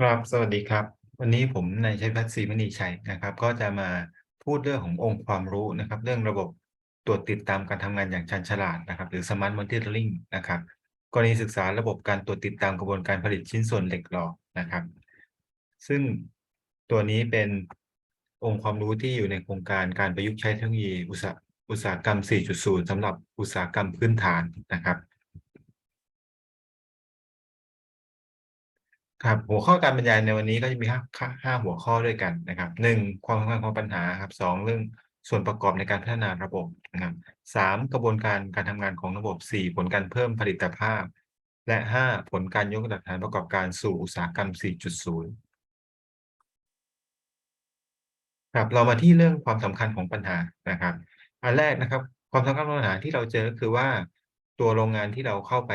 ครับ สวัสดีครับ วันนี้ผมนายชัยพัฒน์ศรีมณีชัยนะครับ ก็จะมาพูดเรื่องขององค์ความรู้นะครับ เรื่องระบบตรวจติดตามการทำงานอย่างชันฉลาดนะครับ หรือ Smart Monitoring นะครับกรณีศึกษาระบบการตรวจติดตามกระบวนการผลิตชิ้นส่วนเหล็กหล่อนะครับ ซึ่งตัวนี้เป็นองค์ความรู้ที่อยู่ในโครงการการประยุกต์ใช้เทคโนโลยีอุตสาหอุตสาหกรรม 4.0สำหรับอุตสาหกรรมพื้นฐานนะครับ ครับหัวข้อการบรรยายในวันนี้ก็จะมี5 5 5หัวข้อด้วยกันนะครับ1ความสำคัญของปัญหาครับ2เรื่องส่วนประกอบในการพัฒนาระบบนะครับ3กระบวนการการทำงานของระบบ4ผลการเพิ่มผลิตภาพ และ5ผลการยกระดับฐานประกอบการสู่อุตสาหกรรม 4.0 ครับเรามาที่เรื่องความสำคัญของปัญหานะครับ อันแรกนะครับ ความสำคัญของปัญหาที่เราเจอคือว่าตัวโรงงานที่เราเข้าไป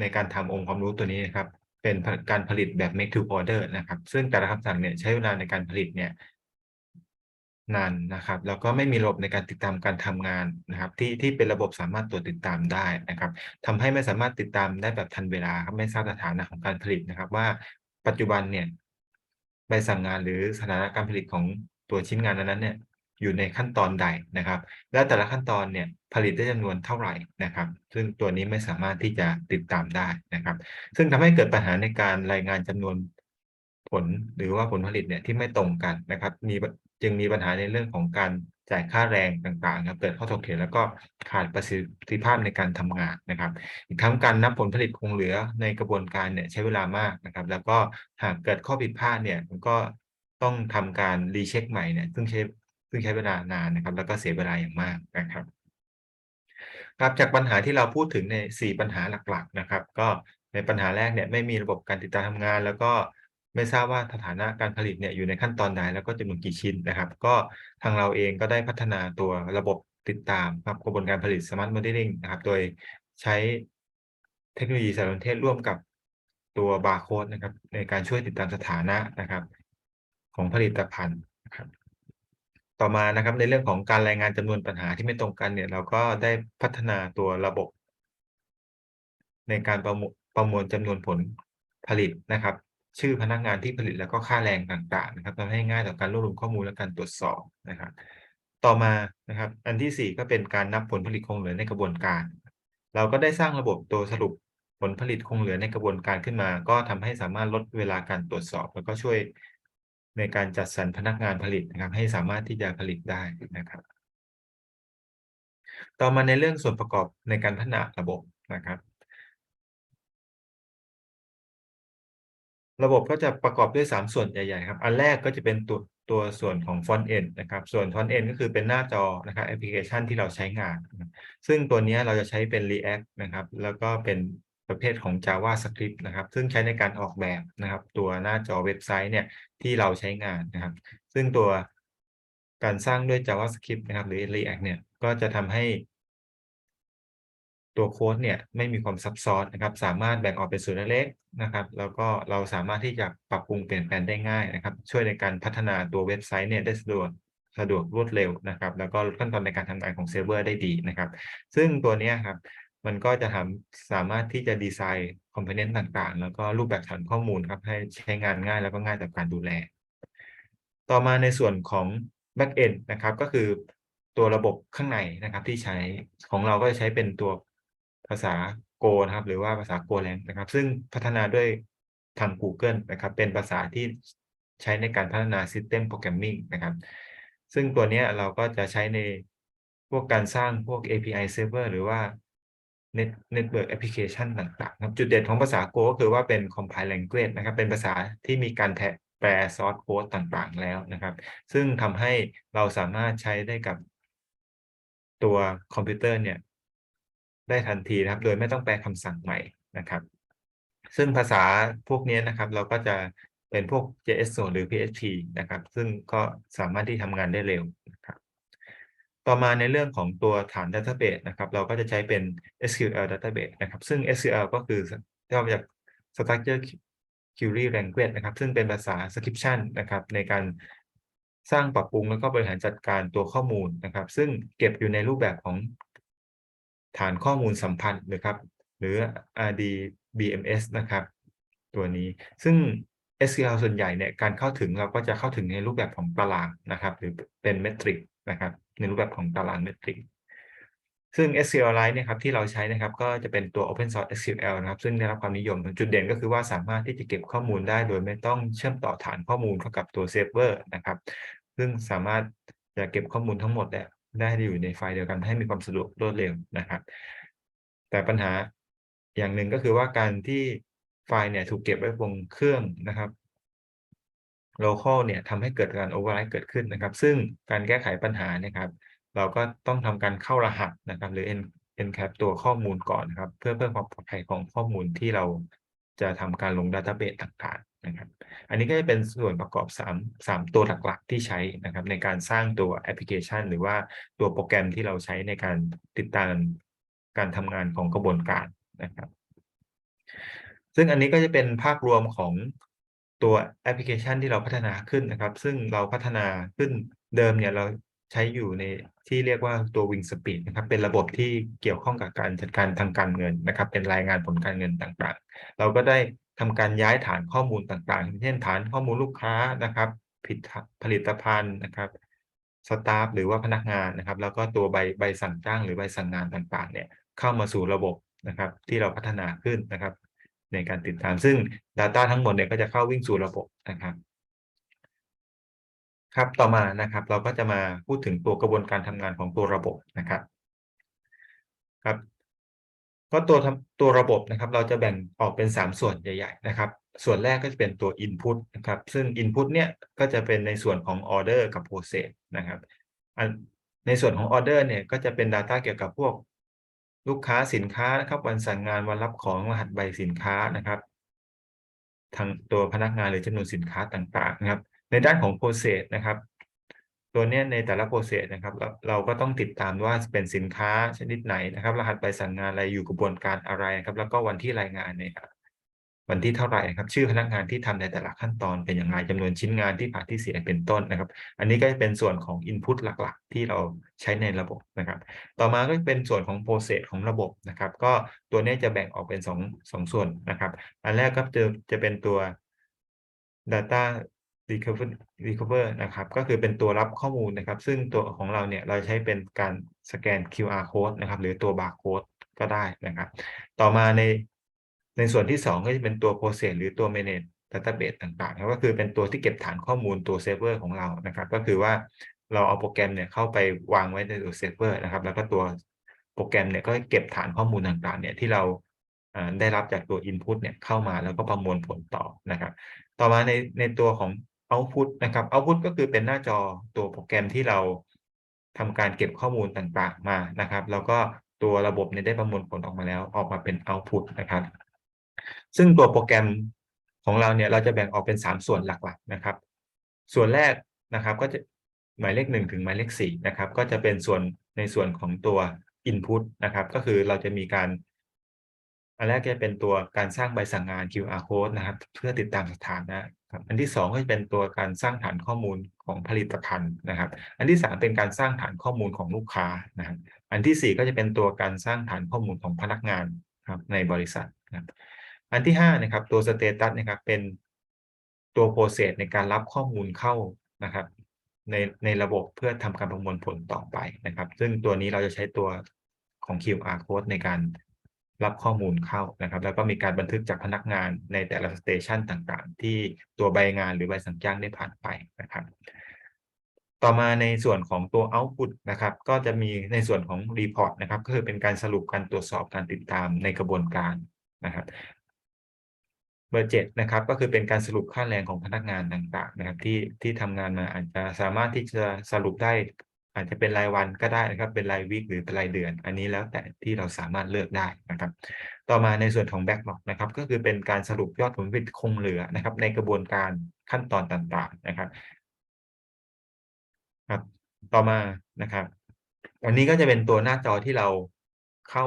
ในการทำองค์ความรู้ตัวนี้นะครับ เป็นการผลิตแบบ make to order นะครับ ซึ่งแต่ละคำสั่งเนี่ยใช้เวลาในการผลิตเนี่ยนานนะครับ แล้วก็ไม่มีระบบในการติดตามการทำงานนะครับ ที่ที่เป็นระบบสามารถตรวจติดตามได้นะครับทำให้ไม่สามารถติดตามได้แบบทันเวลาครับไม่ทราบสถานะของการผลิตนะครับ ว่าปัจจุบันเนี่ยใบสั่งงานหรือสถานะการผลิตของตัวชิ้นงานนั้นเนี่ย อยู่ในขั้นตอนใดนะครับ และแต่ละขั้นตอนเนี่ยผลิตได้จำนวนเท่าไหร่นะครับ ซึ่งตัวนี้ไม่สามารถที่จะติดตามได้นะครับ ซึ่งทำให้เกิดปัญหาในการรายงานจำนวนผลหรือว่าผลผลิตเนี่ยที่ไม่ตรงกันนะครับ มีจึงมีปัญหาในเรื่องของการจ่ายค่าแรงต่างๆครับเกิดข้อถกเถียงแล้วก็ขาดประสิทธิภาพในการทำงานนะครับ อีกทั้งการนับผลผลิตคงเหลือในกระบวนการเนี่ยใช้เวลามากนะครับ แล้วก็หากเกิดข้อผิดพลาดเนี่ยมันก็ต้องทำการ recheck ใหม่เนี่ยซึ่งใช้ ซึ่งใช้เวลานานนะครับ แล้วก็เสียเวลาอย่างมากนะครับครับจากปัญหาที่เราพูดถึงใน 4 ปัญหาหลักๆนะครับ ก็ในปัญหาแรกเนี่ยไม่มีระบบการติดตามทำงาน แล้วก็ไม่ทราบว่าสถานะการผลิตเนี่ยอยู่ในขั้นตอนใดแล้วก็จำนวนกี่ชิ้นนะครับ ก็ทางเราเองก็ได้พัฒนาตัวระบบติดตามครับกระบวนการผลิต Smart Monitoring นะครับ โดยใช้เทคโนโลยีสารสนเทศร่วมกับตัวบาร์โค้ดนะครับ ในการช่วยติดตามสถานะนะครับ ของผลิตภัณฑ์นะครับ ต่อมานะครับ ในเรื่องของการรายงานจำนวนปัญหาที่ไม่ตรงกันเนี่ย เราก็ได้พัฒนาตัวระบบ ในการประมวประมวลจำนวนผลผลิตนะครับ ชื่อพนักงานที่ผลิตแล้วก็ค่าแรงต่างๆ นะครับทำให้ง่ายต่อการรวบรวมข้อมูลและการตรวจสอบนะครับ ต่อมานะครับ อันที่ 4 ก็เป็นการนับผลผลิตคงเหลือในกระบวนการ เราก็ได้สร้างระบบตัวสรุปผลผลิตคงเหลือในกระบวนการขึ้นมา ก็ทำให้สามารถลดเวลาการตรวจสอบ แล้วก็ช่วย ในการจัดสรรพนักงานผลิตนะครับ ให้สามารถที่จะผลิตได้นะครับ ต่อมาในเรื่องส่วนประกอบในการพัฒนาระบบนะครับ ระบบก็จะประกอบด้วย 3 ส่วนใหญ่ๆครับ อันแรกก็จะเป็นตัวตัวส่วนของ Front End นนะครับ ส่วน Front End ก็คือเป็นหน้าจอนะครับแอปพลิเคชันที่เราใช้งาน ซึ่งตัวนี้เราจะใช้เป็น React นะครับ แล้วก็เป็น ประเภทของ JavaScript นะครับ ซึ่งใช้ในการออกแบบนะครับ ตัวหน้าจอเว็บไซต์เนี่ยที่เราใช้งานนะครับ ซึ่งตัวการสร้างด้วย JavaScript นะครับ หรือ React เนี่ยก็จะทำให้ ตัวโค้ดเนี่ยไม่มีความซับซ้อนนะครับ สามารถแบ่งออกเป็นส่วนเล็กนะครับ แล้วก็เราสามารถที่จะปรับปรุงเปลี่ยนแปลงได้ง่ายนะครับ ช่วยในการพัฒนาตัวเว็บไซต์เนี่ยได้สะดวกสะดวกรวดเร็วนะครับ แล้วก็ลดขั้นตอนในการทำงานของเซิร์ฟเวอร์ได้ดีนะครับ ซึ่งตัวนี้ครับ มันก็จะทำสามารถที่จะดีไซน์คอมโพเนนต์ต่างๆ แล้วก็รูปแบบฐานข้อมูลครับ ให้ใช้งานง่ายแล้วก็ง่ายต่อการดูแล ต่อมาในส่วนของ Back-end นะครับ ก็คือตัวระบบข้างในนะครับที่ใช้ของเราก็จะใช้เป็นตัวภาษา Go นะครับ หรือว่าภาษา Golang นะครับ ซึ่งพัฒนาด้วยทางกูเกิลนะครับ เป็นภาษาที่ใช้ในการพัฒนา System Programming นะครับ ซึ่งตัวนี้เราก็จะใช้ในพวกการสร้างพวก API Server หรือว่า Network Application ต่างๆครับจุดเด่นของภาษา Go ก็คือว่าเป็น Compile Language นะครับ เป็นภาษาที่มีการแทะแปล Source Code ต่างๆแล้วนะครับ ซึ่งทำให้เราสามารถใช้ได้กับตัวคอมพิวเตอร์เนี่ย ได้ทันทีนะครับ โดยไม่ต้องแปลคำสั่งใหม่นะครับ ซึ่งภาษาพวกนี้นะครับ เราก็จะเป็นพวก JS หรือ PHP นะครับ ซึ่งก็สามารถที่ทำงานได้เร็วนะครับ ต่อมาในเรื่องของตัวฐาน Database นะครับ เราก็จะใช้เป็น SQL Database นะครับ ซึ่ง SQL ก็คือย่มาจาก Structure Query Language นะครับ ซึ่งเป็นภาษา Scription นะครับ ในการสร้างปรับปรุงแล้วก็บริหารจัดการตัวข้อมูลนะครับ ซึ่งเก็บอยู่ในรูปแบบของฐานข้อมูลสัมพันธ์นะครับ หรือ RDBMS นะครับ ตัวนี้ซึ่ง SQL ส่วนใหญ่เนี่ยการเข้าถึงเราก็จะเข้าถึงในรูปแบบของตารางนะครับ หรือเป็นเมทริกนะครับ ในรูปแบบของตารางเมทริกซึ่ง SQLite เนี่ยครับที่เราใช้นะครับก็จะเป็นตัว Open Source SQL นะครับ ซึ่งได้รับความนิยมจุดเด่นก็คือว่าสามารถที่จะเก็บข้อมูลได้ โดยไม่ต้องเชื่อมต่อฐานข้อมูลเข้ากับตัวเซิร์ฟเวอร์นะครับ ซึ่งสามารถจะเก็บข้อมูลทั้งหมดได้อยู่ในไฟล์เดียวกันให้มีความสะดวกรวดเร็วนะครับ แต่ปัญหาอย่างหนึ่งก็คือว่าการที่ไฟล์เนี่ยถูกเก็บไว้บนเครื่องนะครับ local เนี่ยทำให้เกิดการ overwrite เกิดขึ้นนะครับ ซึ่งการแก้ไขปัญหาเนี่ยครับ เราก็ต้องทำการเข้ารหัสนะครับ หรือ en encap ตัวข้อมูลก่อนนะครับ เพื่อเพิ่มความปลอดภัยของข้อมูลที่เราจะทำการลง database ต่างๆนะครับ อันนี้ก็จะเป็นส่วนประกอบ 3 3 ตัวหลักๆ ที่ใช้นะครับ ในการสร้างตัวแอปพลิเคชัน หรือว่าตัวโปรแกรมที่เราใช้ในการติดตามการทำงานของกระบวนการนะครับซึ่งอันนี้ก็จะเป็นภาพรวมของ ตัวแอปพลิเคชันที่เราพัฒนาขึ้นนะครับ ซึ่งเราพัฒนาขึ้นเดิมเนี่ยเราใช้อยู่ในที่เรียกว่าตัว Wing Speed นะครับ เป็นระบบที่เกี่ยวข้องกับการจัดการทางการเงินนะครับ เป็นรายงานผลการเงินต่างๆ เราก็ได้ทำการย้ายฐานข้อมูลต่างๆ เช่นฐานข้อมูลลูกค้านะครับผิดผลิตภัณฑ์นะครับสตาฟหรือว่าพนักงานนะครับ แล้วก็ตัวใบใบสั่งจ้างหรือใบสั่งงานต่างๆ เนี่ยเข้ามาสู่ระบบนะครับ ที่เราพัฒนาขึ้นนะครับ ในการติดตาม ซึ่ง Data ทั้งหมดเนี่ยก็จะเข้าวิ่งสู่ระบบนะครับครับต่อมานะครับเราก็จะมาพูดถึงตัวกระบวนการทำงานของตัวระบบนะครับครับก็ตัวตัวระบบนะครับ เราจะแบ่งออกเป็น 3 ส่วนใหญ่ ๆ นะครับ ส่วนแรกก็จะเป็นตัว Input นะครับ ซึ่ง Input เนี่ยก็จะเป็นในส่วนของ Order กับ Process นะครับในส่วนของ Order เนี่ยก็จะเป็น Data เกี่ยวกับพวก ลูกค้าสินค้านะครับ วันสั่งงานวันรับของรหัสใบสินค้านะครับทางตัวพนักงานหรือจำนวนสินค้าต่างๆนะครับ ในด้านของ Process นะครับ ตัวนี้ในแต่ละ Process นะครับเราเราก็ต้องติดตามว่าเป็นสินค้าชนิดไหนนะครับ รหัสใบสั่งงานอะไรอยู่กระบวนการอะไรครับ แล้วก็วันที่รายงานเนี่ยครับ วันที่เท่าไหร่ครับ ชื่อพนักงานที่ทำในแต่ละขั้นตอนเป็นอย่างไรจำนวนชิ้นงานที่ผ่านที่เสียเป็นต้นนะครับ อันนี้ก็จะเป็นส่วนของ Input หลักๆ ที่เราใช้ในระบบนะครับ ต่อมาก็เป็นส่วนของ Process ของระบบนะครับ ก็ตัวนี้จะแบ่งออกเป็น2 2ส่วนนะครับ อันแรกก็จะจะเป็นตัว Data Recover Recover นะครับ ก็คือเป็นตัวรับข้อมูลนะครับ ซึ่งตัวของเราเนี่ยเราใช้เป็นการสแกน QR Code นะครับ หรือตัว Barcode ก็ได้นะครับ ต่อมาใน ในส่วนที่ 2 ก็จะเป็นตัว Process หรือตัว Manage Database ต่างๆก็คือเป็นตัวที่เก็บฐานข้อมูลตัวเซิร์ฟเวอร์ของเรานะครับ ก็คือว่าเราเอาโปรแกรมเนี่ยเข้าไปวางไว้ในตัวเซิร์ฟเวอร์นะครับ แล้วก็ตัวโปรแกรมเนี่ยก็เก็บฐานข้อมูลต่างๆ เนี่ยที่เราได้รับจากตัว Input เนี่ยเข้ามาแล้วก็ประมวลผลต่อนะครับ ต่อมาในในตัวของ Output นะครับ Output ก็คือเป็นหน้าจอตัวโปรแกรมที่เราทำการเก็บข้อมูลต่างๆมานะครับ แล้วก็ตัวระบบเนี่ยได้ประมวลผลออกมาแล้วออกมาเป็น Output นะครับ ซึ่งตัวโปรแกรมของเราเนี่ยเราจะแบ่งออกเป็น 3 ส่วนหลักๆนะครับ ส่วนแรกนะครับก็จะหมายเลข 1 ถึงหมายเลข4นะครับก็จะเป็นส่วนในส่วนของตัว Input นะครับ ก็คือเราจะมีการ อันแรกจะเป็นตัวการสร้างใบสั่งงาน QR code นะครับ เพื่อติดตามสถานะครับอันที่ 2 ก็จะเป็นตัวการสร้างฐานข้อมูลของผลิตภัณฑ์นะครับ อันที่ 3 เป็นการสร้างฐานข้อมูลของลูกค้านะครับ อันที่ 4 ก็จะเป็นตัวการสร้างฐานข้อมูลของพนักงานครับในบริษัทนะครับ อันที่5นะครับตัว Status นะครับเป็นตัว Process ในการรับข้อมูลเข้านะครับ ในในระบบเพื่อทำการประมวลผลต่อไปนะครับ ซึ่งตัวนี้เราจะใช้ตัวของ QR code ในการรับข้อมูลเข้านะครับ แล้วก็มีการบันทึกจากพนักงานในแต่ละสเตชันต่างๆ ที่ตัวใบงานหรือใบสั่งจ้างได้ผ่านไปนะครับ ต่อมาในส่วนของตัว Output นะครับ ก็จะมีในส่วนของ Report นะครับ ก็คือเป็นการสรุปการตรวจสอบการติดตามในกระบวนการนะครับ เบอร์เจ็ดนะครับก็คือเป็นการสรุปค่าแรงของพนักงานต่างๆนะครับที่ที่ทำงานมาอาจจะสามารถที่จะสรุปได้ อาจจะเป็นรายวันก็ได้นะครับ เป็นรายวีคหรือเป็นรายเดือน อันนี้แล้วแต่ที่เราสามารถเลือกได้นะครับ ต่อมาในส่วนของ Backlog นะครับก็คือเป็นการสรุปยอดผลผลิตคงเหลือนะครับ ในกระบวนการขั้นตอนต่างๆนะครับครับต่อมานะครับ อันนี้ก็จะเป็นตัวหน้าจอที่เราเข้า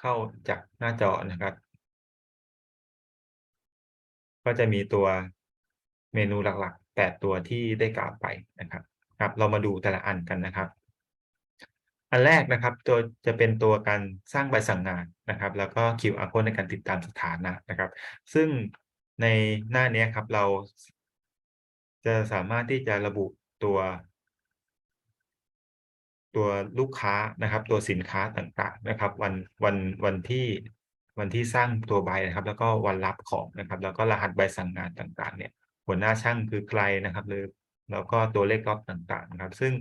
เข้าจากหน้าจอนะครับ ก็จะมีตัวเมนูหลักๆ 8 ตัวที่ได้กล่าวไปนะครับครับ เรามาดูแต่ละอันกันนะครับ อันแรกนะครับตัวจะเป็นตัวการสร้างใบสั่งงานนะครับ แล้วก็ QR code ในการติดตามสถานะนะครับ ซึ่งในหน้านี้ครับเราจะสามารถที่จะระบุตัว ตัวลูกค้านะครับ ตัวสินค้าต่างๆนะครับ วันวันวันที่ วันที่สร้างตัวใบนะครับ แล้วก็วันรับของนะครับ แล้วก็รหัสใบสั่งงานต่างๆ เนี่ย หัวหน้าช่างคือใครนะครับหรือแล้วก็ตัวเลขล็อตต่างๆ นะครับ ซึ่ง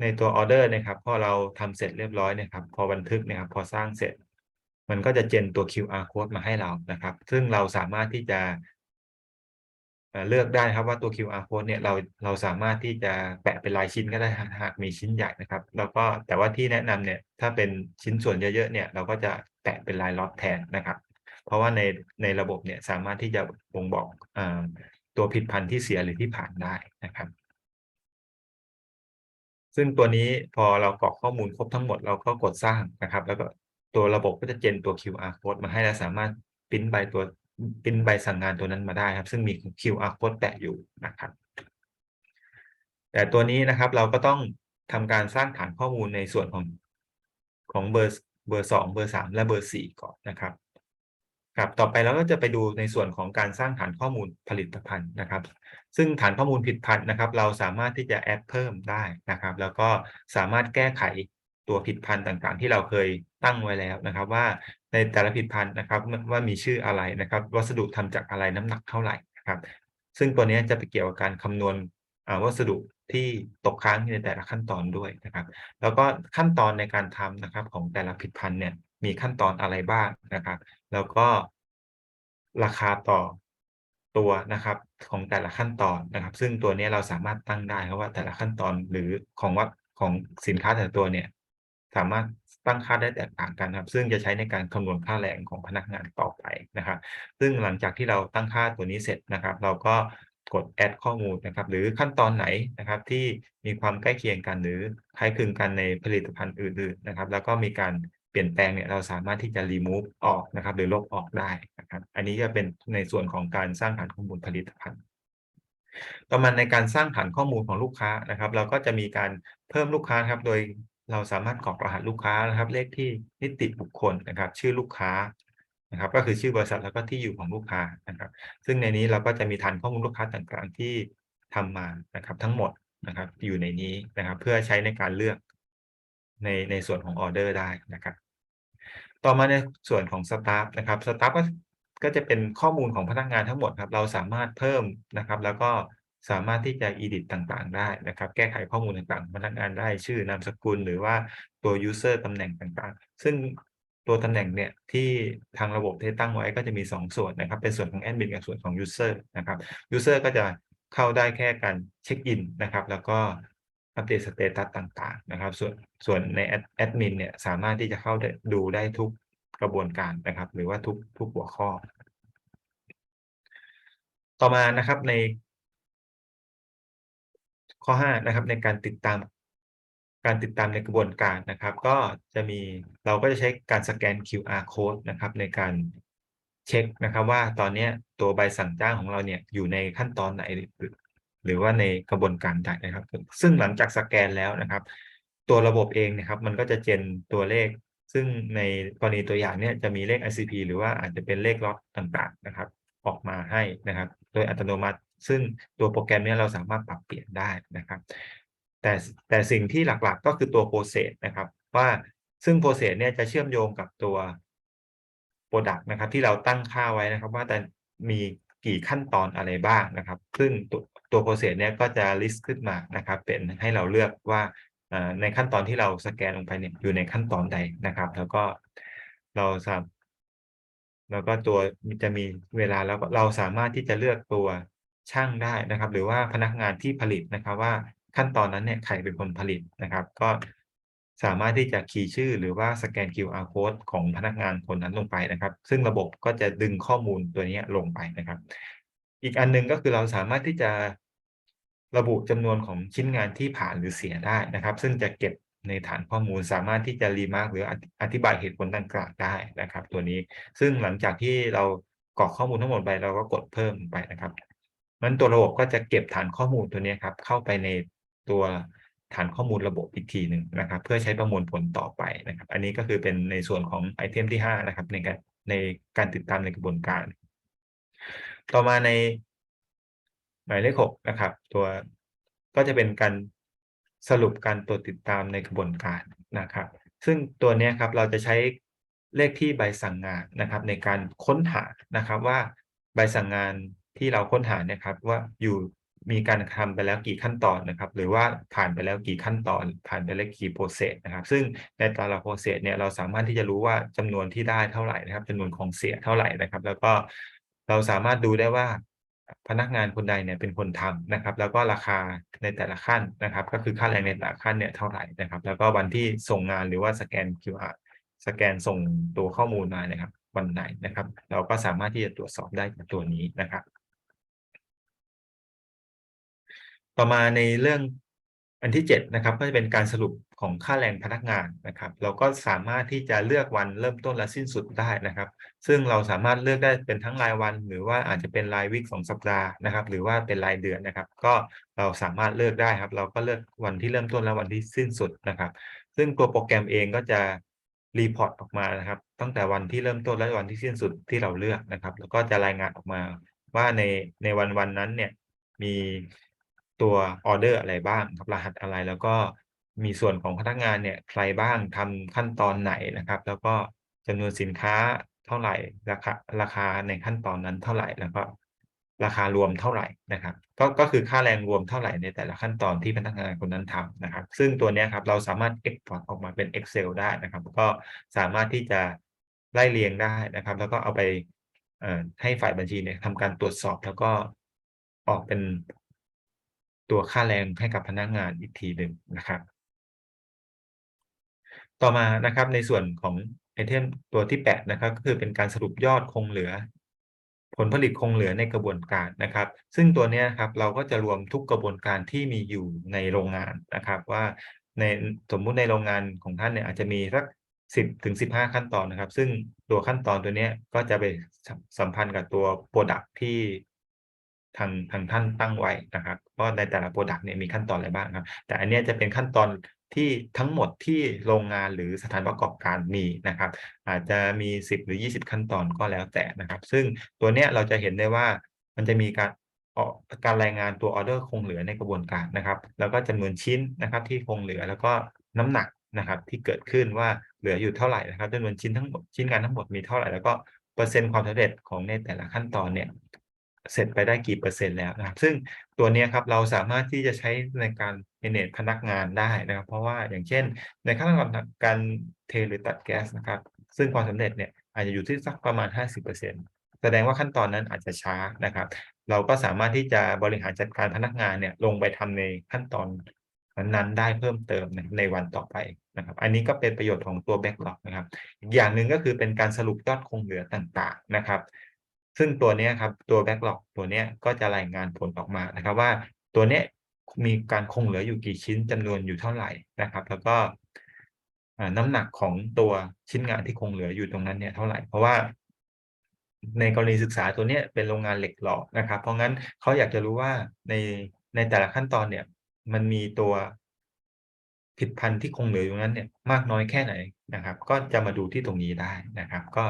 ในตัวออเดอร์นี่ยครับพอเราทำเสร็จเรียบร้อยนี่ยครับ พอบันทึกนี่ยครับ พอสร้างเสร็จ มันก็จะ gen ตัว QR Code มาให้เรานะครับ ซึ่งเราสามารถที่จะเลือกได้ครับว่าตัว QR Code เนี่ยเราเราสามารถที่จะแปะเป็นรายชิ้นก็ได้หากหากมีชิ้นใหญ่นะครับ แล้วก็แต่ว่าที่แนะนำเนี่ยถ้าเป็นชิ้นส่วนเยอะๆเนี่ยเราก็จะ แปะเป็นรายล็อตแทนนะครับ เพราะว่าในในระบบเนี่ยสามารถที่จะบ่งบอกอตัวผลิตภัณฑ์ที่เสียหรือที่ผ่านได้นะครับ ซึ่งตัวนี้พอเรากรอกข้อมูลครบทั้งหมดเราก็กดสร้างนะครับ แล้วก็ตัวระบบก็จะ gen ตัว QR Code มาให้และสามารถพรินต์ใบตัวอืมพ์ใบสั่งงานตัวนั้นมาได้ครับ ซึ่งมี QR Code แปะอยู่นะครับ แต่ตัวนี้นะครับเราก็ต้องทำการสร้างฐานข้อมูลในส่วนของของเบอร์ เบอร์ 2 เบอร์ 3 และเบอร์ 4 ก่อนนะครับครับต่อไปเราก็จะไปดูในส่วนของการสร้างฐานข้อมูลผลิตภัณฑ์นะครับ ซึ่งฐานข้อมูลผลิตภัณฑ์นะครับ เราสามารถที่จะ add เพิ่มได้นะครับ แล้วก็สามารถแก้ไขตัวผลิตภัณฑ์ต่างๆ ที่เราเคยตั้งไว้แล้วนะครับ ว่าในแต่ละผลิตภัณฑ์นะครับว่ามีชื่ออะไรนะครับ วัสดุทำจากอะไรน้ำหนักเท่าไหร่นะครับ ซึ่งตัวนี้จะไปเกี่ยวกับการคำนวณวัสดุ ที่ตกค้างอยู่ในแต่ละขั้นตอนด้วยนะครับ แล้วก็ขั้นตอนในการทำนะครับ ของแต่ละผลิตภัณฑ์เนี่ยมีขั้นตอนอะไรบ้างนะครับ แล้วก็ราคาต่อตัวนะครับของแต่ละขั้นตอนนะครับ ซึ่งตัวนี้เราสามารถตั้งได้ครับว่าแต่ละขั้นตอนหรือของวัดของสินค้าแต่ละตัวเนี่ยสามารถตั้งค่าได้แตกต่างกันครับ ซึ่งจะใช้ในการคำนวณค่าแรงของพนักงานต่อไปนะครับ ซึ่งหลังจากที่เราตั้งค่าตัวนี้เสร็จนะครับ เราก็ กด add ข้อมูลนะครับ หรือขั้นตอนไหนนะครับที่มีความใกล้เคียงกันหรือคล้ายคลึงกันในผลิตภัณฑ์อื่นๆนะครับ แล้วก็มีการเปลี่ยนแปลงเนี่ยเราสามารถที่จะ remove ออกนะครับ หรือลบออกได้นะครับ อันนี้จะเป็นในส่วนของการสร้างฐานข้อมูลผลิตภัณฑ์ต่อมาในการสร้างฐานข้อมูลของลูกค้านะครับ เราก็จะมีการเพิ่มลูกค้าครับ โดยเราสามารถกรอกรหัสลูกค้านะครับ เลขที่นิติบุคคลนะครับ ชื่อลูกค้า นะครับก็คือชื่อบริษัทแล้วก็ที่อยู่ของลูกค้านะครับ ซึ่งในนี้เราก็จะมีฐานข้อมูลลูกค้าต่างๆ ที่ทำมานะครับ ทั้งหมดนะครับอยู่ในนี้นะครับ เพื่อใช้ในการเลือกในในส่วนของออเดอร์ได้นะครับ ต่อมาในส่วนของสตาฟนะครับสตาฟก็ก็จะเป็นข้อมูลของพนักงานทั้งหมดครับ เราสามารถเพิ่มนะครับ แล้วก็สามารถที่จะ edit ต่างๆ ได้นะครับ แก้ไขข้อมูลต่างๆ พนักงานได้ชื่อนามสกุล หรือว่าตัวยูเซอร์ตำแหน่งต่างๆ ซึ่ง ตัวตำแหน่งเนี่ยที่ทางระบบได้ตั้งไว้ก็จะมี 2 ส่วนนะครับ เป็นส่วนของแอดมินกับส่วนของยูเซอร์นะครับยูเซอร์ก็จะเข้าได้แค่การเช็กอินนะครับ แล้วก็อัปเดตสเตตัสต่างๆนะครับ ส่วนส่วนในแอดมินเนี่ยสามารถที่จะเข้าด้ดูได้ทุกกระบวนการนะครับ หรือว่าทุกทุกหัวข้อ ต่อมานะครับในข้อ5นะครับในการติดตาม การติดตามในกระบวนการนะครับ ก็จะมีเราก็จะใช้การสแกน QR Code นะครับ ในการเช็กนะครับ ว่าตอนนี้ตัวใบสั่งจ้างของเราเนี่ยอยู่ในขั้นตอนไหน หรือว่าในกระบวนการใดนะครับ ซึ่งหลังจากสแกนแล้วนะครับ ตัวระบบเองนี่ยครับ มันก็จะ gen ตัวเลข ซึ่งในกรณีตัวอย่างเนี่ยจะมีเลข ICP หรือว่าอาจจะเป็นเลขล็อตต่างๆนะครับ ออกมาให้นะครับ โดยอัตโนมัติ ซึ่งตัวโปรแกรมนี้เราสามารถปรับเปลี่ยนได้นะครับ แต่สแต่สิ่งที่หลักๆ ก็คือตัว process นะครับ ว่าซึ่ง process เนี่ยจะเชื่อมโยงกับตัวพรดักต์นะครับ ที่เราตั้งค่าไว้นะครับ ว่าจะมีกี่ขั้นตอนอะไรบ้างนะครับ ซึ่งตัวตัว process เนี่ยก็จะลิสต์ขึ้นมานะครับ เป็นให้เราเลือกว่าในขั้นตอนที่เราสแกนลงไปเนี่ยอยู่ในขั้นตอนใดนะครับ แล้วก็เราสามแล้วก็ตัวจะมีเวลาแล้วเราสามารถที่จะเลือกตัวช่างได้นะครับ หรือว่าพนักงานที่ผลิตนะครับว่า ขั้นตอนนั้นเนี่ยใครเป็นคนผลิตนะครับ ก็สามารถที่จะคีย์ชื่อหรือว่าสแกน QR Code ของพนักงานคนนั้นลงไปนะครับ ซึ่งระบบก็จะดึงข้อมูลตัวนี้ลงไปนะครับ อีกอันหนึ่งก็คือเราสามารถที่จะระบุจำนวนของชิ้นงานที่ผ่านหรือเสียได้นะครับ ซึ่งจะเก็บในฐานข้อมูลสามารถที่จะ remark หรืออธิบายเหตุผลต่างๆได้นะครับ ตัวนี้ซึ่งหลังจากที่เรากรอกข้อมูลทั้งหมดไปเราก็กดเพิ่มไปนะครับงั้นตัวระบบก็จะเก็บฐานข้อมูลตัวนี้ครับเข้าไปใน ตัวฐานข้อมูลระบบอีกทีหนึ่งนะครับ เพื่อใช้ประมวลผลต่อไปนะครับ อันนี้ก็คือเป็นในส่วนของไอเทมที่ 5 นะครับ ในการในการติดตามในกระบวนการ ต่อมาในหมายเลขหกนะครับ ตัวก็จะเป็นการสรุปการตรวจติดตามในกระบวนการนะครับ ซึ่งตัวนี้ครับเราจะใช้เลขที่ใบสั่งงานนะครับ ในการค้นหานะครับว่าใบสั่งงานที่เราค้นหาเนี่ยครับว่าอยู่ มีการทำไปแล้วกี่ขั้นตอนนะครับ หรือว่าผ่านไปแล้วกี่ขั้นตอน ผ่านไปแล้วกี่โปรเซสนะครับ ซึ่งในแต่ละโปรเซสเนี่ยเราสามารถที่จะรู้ว่าจำนวนที่ได้เท่าไหร่นะครับจำนวนของเสียเท่าไหร่นะครับ แล้วก็เราสามารถดูได้ว่าพนักงานคนใดเนี่ยเป็นคนทำนะครับ แล้วก็ราคาในแต่ละขั้นนะครับ ก็คือค่าแรงในแต่ละขั้นเนี่ยเท่าไหร่นะครับ แล้วก็วันที่ส่งงานหรือว่าสแกน QR สแกนส่งตัวข้อมูลมานะครับ วันไหนนะครับ เราก็สามารถที่จะตรวจสอบได้จากตัวนี้นะครับ ต่อมาในเรื่องอันที่7นะครับก็จะเป็นการสรุปของค่าแรงพนักงานนะครับ เราก็สามารถที่จะเลือกวันเริ่มต้นและสิ้นสุดได้นะครับ ซึ่งเราสามารถเลือกได้เป็นทั้งรายวัน หรือว่าอาจจะเป็นรายวีคสองสัปดาห์นะครับ หรือว่าเป็นรายเดือนนะครับ ก็เราสามารถเลือกได้ครับ เราก็เลือกวันที่เริ่มต้นและวันที่สิ้นสุดนะครับ ซึ่งตัวโปรแกรมเองก็จะรีพอร์ตออกมานะครับ ตั้งแต่วันที่เริ่มต้นและวันที่สิ้นสุดที่เราเลือกนะครับ แล้วก็จะรายงานออกมาว่าในในวันวันนั้นเนี่ยมี ตัวออเดอร์อะไรบ้างครับรหัสอะไรแล้วก็มีส่วนของพนักงานเนี่ยใครบ้างทำขั้นตอนไหนนะครับ แล้วก็จำนวนสินค้าเท่าไหร่ราคาราคาในขั้นตอนนั้นเท่าไหร่แล้วก็ราคารวมเท่าไหร่นะครับ ก็ก็คือค่าแรงรวมเท่าไหร่ในแต่ละขั้นตอนที่พนักงานคนนั้นทำนะครับ ซึ่งตัวนี้ครับเราสามารถ export ออกมาเป็น Excel ได้นะครับ ก็สามารถที่จะไล่เรียงได้นะครับ แล้วก็เอาไปให้ฝ่ายบัญชีเนี่ยทำการตรวจสอบแล้วก็ออกเป็น ตัวค่าแรงให้กับพนักงานอีกทีหนึ่งนะครับ ต่อมานะครับในส่วนของไอเทมตัวที่8นะครับก็คือเป็นการสรุปยอดคงเหลือ ผลผลิตคงเหลือในกระบวนการนะครับ ซึ่งตัวเนี้ยครับเราก็จะรวมทุกกระบวนการที่มีอยู่ในโรงงานนะครับว่าในสมมุติในโรงงานของท่านเนี่ยอาจจะมีสักสิบถึงสิบห้าขั้นตอนนะครับ ซึ่งตัวขั้นตอนตัวเนี้ยก็จะไปสัมสัมพันธ์กับตัว Product ที่ ทางทางท่านตั้งไว้นะครับว่าในแต่ละ Product เนี่ยมีขั้นตอนอะไรบ้างครับ แต่อันนี้จะเป็นขั้นตอนที่ทั้งหมดที่โรงงานหรือสถานประกอบการมีนะครับ อาจจะมี 10 หรือ 20 ขั้นตอนก็แล้วแต่นะครับ ซึ่งตัวเนี้ยเราจะเห็นได้ว่ามันจะมีการออกการรายงานตัวออเดอร์คงเหลือในกระบวนการนะครับ แล้วก็จำนวนชิ้นนะครับที่คงเหลือแล้วก็น้ำหนักนะครับที่เกิดขึ้นว่าเหลืออยู่เท่าไหร่นะครับจำนวนชิ้นทั้งหมดชิ้นงานทั้งหมดมีเท่าไหร่แล้วก็เปอร์เซ็นต์ความสำเร็จของในแต่ละขั้นตอนเนี่ย เสร็จไปได้กี่เปอร์เซ็นต์แล้วนะครับ ซึ่งตัวนี้ครับเราสามารถที่จะใช้ในการ manage พนักงานได้นะครับ เพราะว่าอย่างเช่น ในขั้นตอนการเทหรือตัดแก๊สนะครับ ซึ่งความสำเร็จเนี่ยอาจจะอยู่ที่สักประมาณ 50%แสดงว่าขั้นตอนนั้นอาจจะช้านะครับ เราก็สามารถที่จะบริหารจัดการพนักงานเนี่ยลงไปทำในขั้นตอนนั้นๆได้เพิ่มเติมในวันต่อไปนะครับ อันนี้ก็เป็นประโยชน์ของตัว backlog นะครับอีกอย่างหนึ่งก็คือเป็นการสรุปยอดคงเหลือต่างๆนะครับ ซึ่งตัวนี้ครับตัว backlog ตัวนี้ก็จะรายงานผลออกมานะครับ ว่าตัวนี้มีการคงเหลืออยู่กี่ชิ้นจำนวนอยู่เท่าไหร่นะครับ แล้วก็น้ำหนักของตัวชิ้นงานที่คงเหลืออยู่ตรงนั้นเนี่ยเท่าไหร่ เพราะว่าในกรณีศึกษาตัวนี้เป็นโรงงานเหล็กหล่อนะครับ เพราะงั้นเขาอยากจะรู้ว่าในในแต่ละขั้นตอนเนี่ย มันมีตัวผลิตภัณฑ์ที่คงเหลืออยู่นั้นเนี่ยมากน้อยแค่ไหนนะครับ ก็จะมาดูที่ตรงนี้ได้นะครับ ก็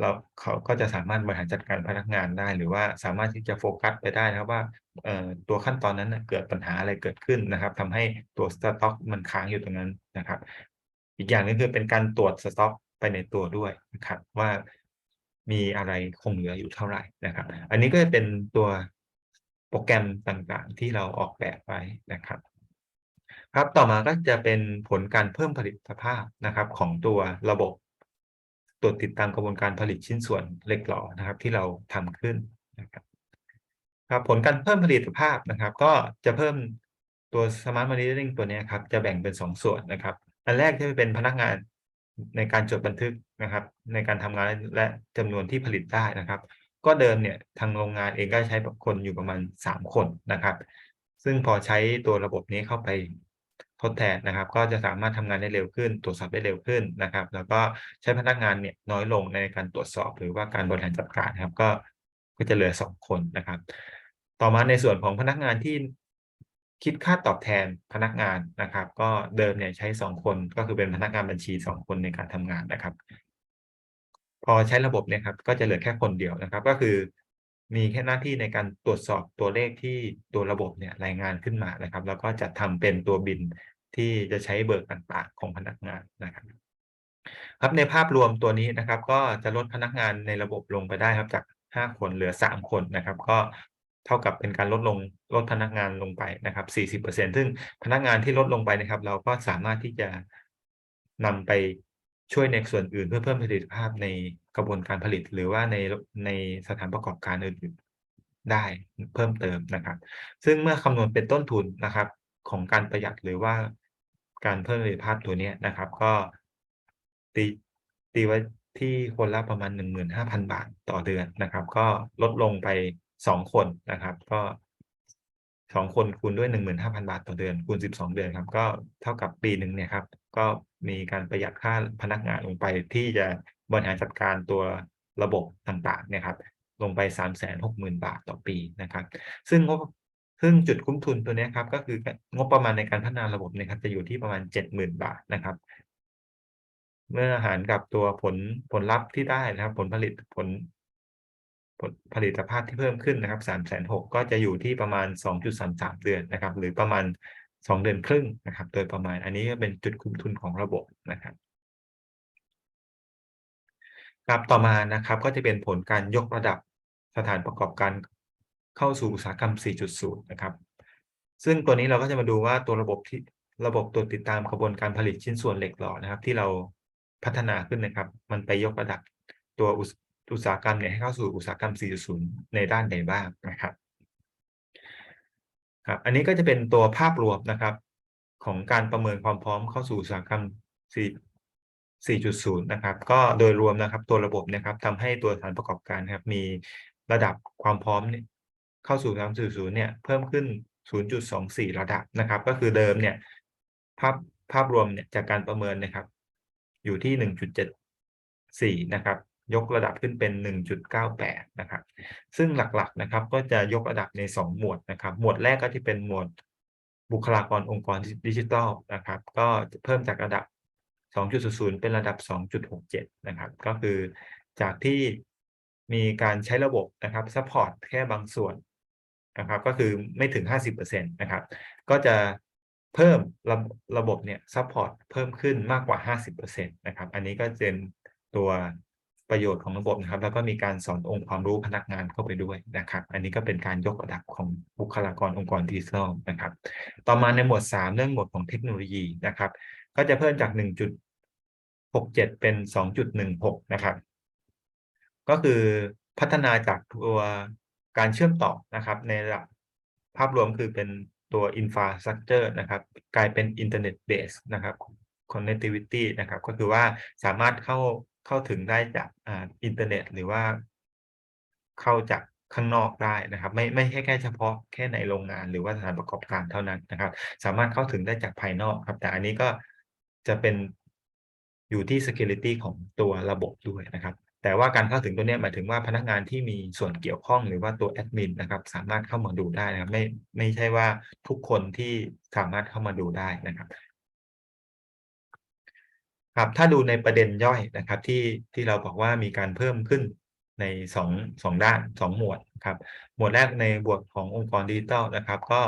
เราเขาก็จะสามารถบริหารจัดการพนักงานได้ หรือว่าสามารถที่จะโฟกัสไปได้นะครับว่าเอ่อตัวขั้นตอนนั้นนะเกิดปัญหาอะไรเกิดขึ้นนะครับทำให้ตัวสต็อกมันค้างอยู่ตรงนั้นนะครับ อีกอย่างหนึงคือเป็นการตรวจสต็อกไปในตัวด้วยนะครับ ว่ามีอะไรคงเหลืออยู่เท่าไหร่นะครับ อันนี้ก็จะเป็นตัวโปรแกรมต่างๆ ที่เราออกแบบไว้นะครับ ครับต่อมาก็จะเป็นผลการเพิ่มผลิตภาพนะครับของตัวระบบ ตรวจติดตามกระบวนการผลิตชิ้นส่วนเหล็กหล่อนะครับ ที่เราทำขึ้นนะครับครับผลการเพิ่มผลิตภาพนะครับ ก็จะเพิ่มตัว Smart Monitoring ตัวนี้ครับ จะแบ่งเป็น2ส่วนนะครับ อันแรกจะเป็นพนักงานในการจดบันทึกนะครับ ในการทำงานและจำนวนที่ผลิตได้นะครับ ก็เดิมเนี่ยทางโรงงานเองก็ใช้คนอยู่ประมาณ 3 คนนะครับ ซึ่งพอใช้ตัวระบบนี้เข้าไป ทดแทนนะครับ ก็จะสามารถทำงานได้เร็วขึ้น ตรวจสอบได้เร็วขึ้นนะครับ แล้วก็ใช้พนักงานเนี่ยน้อยลงในการตรวจสอบ หรือว่าการบริหารจัดการนะครับก็ก็จะเหลือ 2 คนนะครับ ต่อมาในส่วนของพนักงานที่คิดค่าตอบแทนพนักงานนะครับ ก็เดิมเนี่ยใช้ 2 คนก็คือเป็นพนักงานบัญชี 2 คนในการทำงานนะครับ พอใช้ระบบเนี่ยครับก็จะเหลือแค่คนเดียวนะครับ ก็คือมีแค่หน้าที่ในการตรวจสอบตัวเลขที่ตัวระบบเนี่ยรายงานขึ้นมานะครับ แล้วก็จัดทำเป็นตัวบิล ที่จะใช้เบิกต่างๆ ของพนักงานนะครับ ครับในภาพรวมตัวนี้นะครับ ก็จะลดพนักงานในระบบลงไปได้ครับจาก 5 คนเหลือ 3 คนนะครับ ก็เท่ากับเป็นการลดลงลดพนักงานลงไปนะครับ 40%ซึ่งพนักงานที่ลดลงไปนะครับ เราก็สามารถที่จะนำไปช่วยในส่วนอื่นเพื่อเพิ่มประสิทธิภาพในกระบวนการผลิต หรือว่าในในสถานประกอบการอื่นๆได้เพิ่มเติมนะครับ ซึ่งเมื่อคำนวณเป็นต้นทุนนะครับ ของการประหยัดหรือว่า การเพิ่มประสิทธิภาพตัวนี้นะครับ ก็ตีตีไว้ที่คนละประมาณ 15,000 บาทต่อเดือนนะครับ ก็ลดลงไป 2 คนนะครับ ก็ 2 คนคูณด้วย 15,000 บาทต่อเดือนคูณ 12 เดือนครับ ก็เท่ากับปีหนึ่งเนี่ยครับ ก็มีการประหยัดค่าพนักงานลงไปที่จะบริหารจัดการตัวระบบต่างๆเนี่ยครับลงไป 360,000 บาทต่อปีนะครับ ซึ่งงบ ซึ่งจุดคุ้มทุนตัวนี้ครับก็คืองบประมาณในการพัฒนาระบบนี่ยครับ จะอยู่ที่ประมาณ 70,000 บาทนะครับ เมื่อหารกับตัวผลผลลัพธ์ที่ได้นะครับ ผลผลิตผลผลผลิตภาพที่เพิ่มขึ้นนะครับ360,000ก็จะอยู่ที่ประมาณ 2.33 เดือนนะครับ หรือประมาณ 2 เดือนครึ่งนะครับ โดยประมาณอันนี้ก็เป็นจุดคุ้มทุนของระบบนะครับครับต่อมานะครับก็จะเป็นผลการยกระดับสถานประกอบการ เข้าสู่อุตสาหกรรม 4.0 นะครับ ซึ่งตัวนี้เราก็จะมาดูว่าตัวระบบที่ระบบตรวติดตามกระบวนการผลิตชิ้นส่วนเหล็กหล่อนะครับ ที่เราพัฒนาขึ้นนะครับ มันไปยกระดับตัวอุตสาหกรรมเนี่ยให้เข้าสู่อุตสาหกรรม 4.0 ในด้านใดบ้างนะครับครับ อันนี้ก็จะเป็นตัวภาพรวมนะครับ ของการประเมินความพร้อมเข้าสู่อุตสาหกรรม 4.0 นะครับ ก็โดยรวมนะครับตัวระบบนี่ยครับทำให้ตัวสถานประกอบการครับ มีระดับความพร้อม เข้าสู่อุตสาหกรรม4.0เนี่ยเพิ่มขึ้น 0.24 ระดับนะครับ ก็คือเดิมเนี่ยภาพภาพรวมเนี่ยจากการประเมินนะครับ อยู่ที่ 1.74 นะครับ ยกระดับขึ้นเป็น 1.98 นะครับ ซึ่งหลักๆนะครับก็จะยกระดับใน 2 หมวดนะครับ หมวดแรกก็จะเป็นหมวดบุคลากรองค์กรดิจิทัลนะครับ ก็เพิ่มจากระดับ 2.00 เป็นระดับ 2.67 นะครับ ก็คือจากที่มีการใช้ระบบนะครับซัปพอร์ตแค่บางส่วน นะครับก็คือไม่ถึง 50%นะครับ ก็จะเพิ่มระระบบเนี่ยซัปพอร์ตเพิ่มขึ้นมากกว่า 50%นะครับ อันนี้ก็เป็นตัวประโยชน์ของระบบนะครับ แล้วก็มีการสอนองค์ความรู้พนักงานเข้าไปด้วยนะครับ อันนี้ก็เป็นการยกระดับของบุคลากรองค์กรดิจิทัลนะครับ ต่อมาในหมวด 3 เรื่องหมวดของเทคโนโลยีนะครับ ก็จะเพิ่มจาก 1.67 เป็น 2.16 นะครับ ก็คือพัฒนาจากตัว การเชื่อมต่อนะครับ ในระดับภาพรวมคือเป็นตัว Infrastructure นะครับ กลายเป็น Internet Base นะครับ Connectivity นะครับ ก็คือว่าสามารถเข้าเข้าถึงได้จากอ่าอินเทอร์เน็ต หรือว่าเข้าจากข้างนอกได้นะครับ ไม่ไม่ใช่แค่เฉพาะแค่ในโรงงาน หรือว่าสถานประกอบการเท่านั้นนะครับ สามารถเข้าถึงได้จากภายนอกครับ แต่อันนี้ก็จะเป็นอยู่ที่ Security ของตัวระบบด้วยนะครับ แต่ว่าการเข้าถึงตัวนี้หมายถึงว่าพนักงานที่มีส่วนเกี่ยวข้องหรือว่าตัวแอดมินนะครับสามารถเข้ามาดูได้นะครับไม่ไม่ใช่ว่าทุกคนที่สามารถเข้ามาดูได้นะครับครับถ้าดูในประเด็นย่อยนะครับที่ที่เราบอกว่ามีการเพิ่มขึ้นใน2 2ด้าน2หมวดครับหมวดแรกในบวกขององค์กรดิจิทัลนะครับ ก็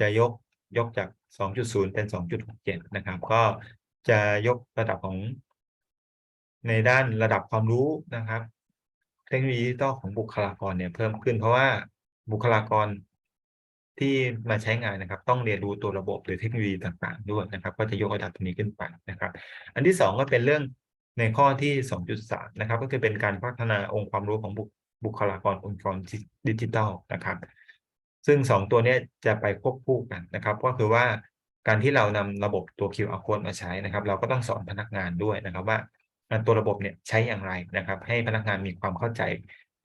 จะยกยกจาก 2.0 เป็น 2.67 นะครับ ก็จะยกระดับของ ในด้านระดับความรู้นะครับ เทคโนโลยีดิจิทัลของบุคลากรเนี่ยเพิ่มขึ้น เพราะว่าบุคลากรที่มาใช้งานนะครับ ต้องเรียนรู้ตัวระบบหรือเทคโนโลยีต่างๆ ด้วยนะครับ ก็จะยกระดับตรงนี้ขึ้นไปนะครับ อันที่ 2 ก็เป็นเรื่องในข้อที่ 2.3 นะครับ ก็คือเป็นการพัฒนาองค์ความรู้ของบุบุคลากรองค์กรดิดิจิทัลนะครับ ซึ่ง 2 ตัวนี้จะไปควบคู่กันนะครับ ก็คือว่าการที่เรานำระบบตัว QR Code มาใช้นะครับ เราก็ต้องสอนพนักงานด้วยนะครับว่า ตัวระบบเนี่ยใช้อย่างไรนะครับ ให้พนักงานมีความเข้าใจ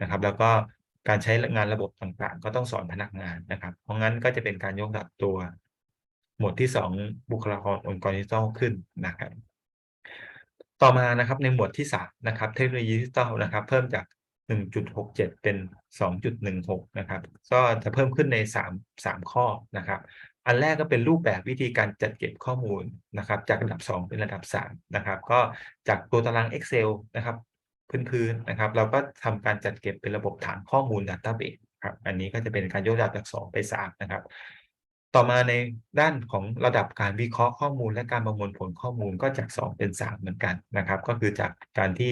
นะครับ แล้วก็การใช้งานระบบต่างๆ ก็ต้องสอนพนักงานนะครับ เพราะงั้นก็จะเป็นการยกระดับตัว หมวดที่ 2 บุคลากรองค์กรดิจิทัลขึ้นนะครับ ต่อมานะครับในหมวดที่3นะครับเทคโนโลยีดิจิทัลนะครับ เพิ่มจาก 1.67 เป็น 2.16 นะครับ ก็จะเพิ่มขึ้นใน 3 3 ข้อนะครับ อันแรกก็เป็นรูปแบบวิธีการจัดเก็บข้อมูลนะครับ จากระดับ 2 เป็นระดับ 3 นะครับ ก็จากตัวตาราง Excel นะครับ พื้นๆนะครับ เราก็ทำการจัดเก็บเป็นระบบฐานข้อมูล Database ครับอันนี้ก็จะเป็นการยกระดับจาก 2 ไป 3 นะครับ ต่อมาในด้านของระดับการวิเคราะห์ข้อมูล และการประมวลผลข้อมูลก็จาก 2 เป็น 3 เหมือนกันนะครับ ก็คือจากการที่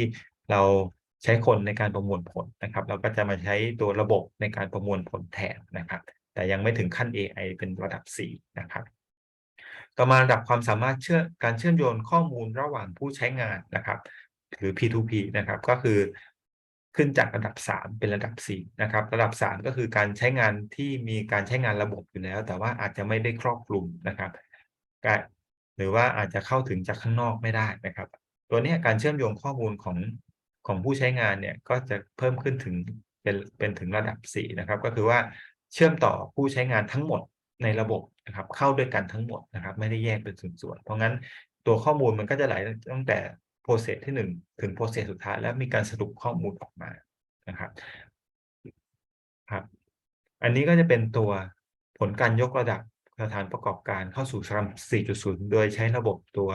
เราใช้คนในการประมวลผลนะครับ เราก็จะมาใช้ตัวระบบในการประมวลผลแทนนะครับ แต่ยังไม่ถึงขั้น AI เป็นระดับ 4 นะครับ ต่อมาระดับความสามารถเชื่อการเชื่อมโยงข้อมูลระหว่างผู้ใช้งานนะครับหรือ P2P นะครับก็คือขึ้นจากระดับ 3 เป็นระดับ 4 นะครับ ระดับ 3 ก็คือการใช้งานที่มีการใช้งานระบบอยู่แล้ว แต่ว่าอาจจะไม่ได้ครอบคลุมนะครับหรือว่าอาจจะเข้าถึงจากข้างนอกไม่ได้นะครับ ตัวนี้การเชื่อมโยงข้อมูลของของผู้ใช้งานเนี่ยก็จะเพิ่มขึ้นถึงเป็นเป็นถึงระดับ 4 นะครับ ก็คือว่า เชื่อมต่อผู้ใช้งานทั้งหมดในระบบนะครับ เข้าด้วยกันทั้งหมดนะครับ ไม่ได้แยกเป็นส่วนๆเพราะงั้นตัวข้อมูลมันก็จะไหลตั้งแต่ process ที่ 1 ถึง process สุดท้าย แล้วมีการสรุปข้อมูลออกมานะครับครับ อันนี้ก็จะเป็นตัวผลการยกระดับสถานประกอบการเข้าสู่ Scrum 4.0 โดยใช้ระบบตัว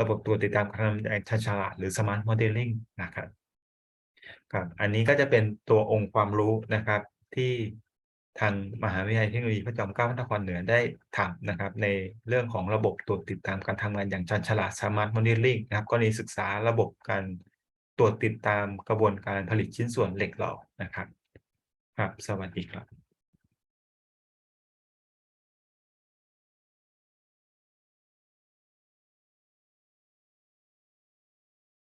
ระบบตัวติดตามการทำงานชาญฉลาดหรือ Smart Modeling นะครับครับ อันนี้ก็จะเป็นตัวองค์ความรู้นะครับที่ ทางมหาวิทยาลัยเทคโนโลยีพระจอมเกล้าพระนครเหนือได้ทำนะครับ ในเรื่องของระบบตรวจติดตามการทำงานอย่างชันฉลาดสมาร์ทมอนิเตอร์นะครับกรณีศึกษาระบบการตรวจติดตามกระบวนการผลิตชิ้นส่วนเหล็กหล่อนะครับ ครับ สวัสดีครับ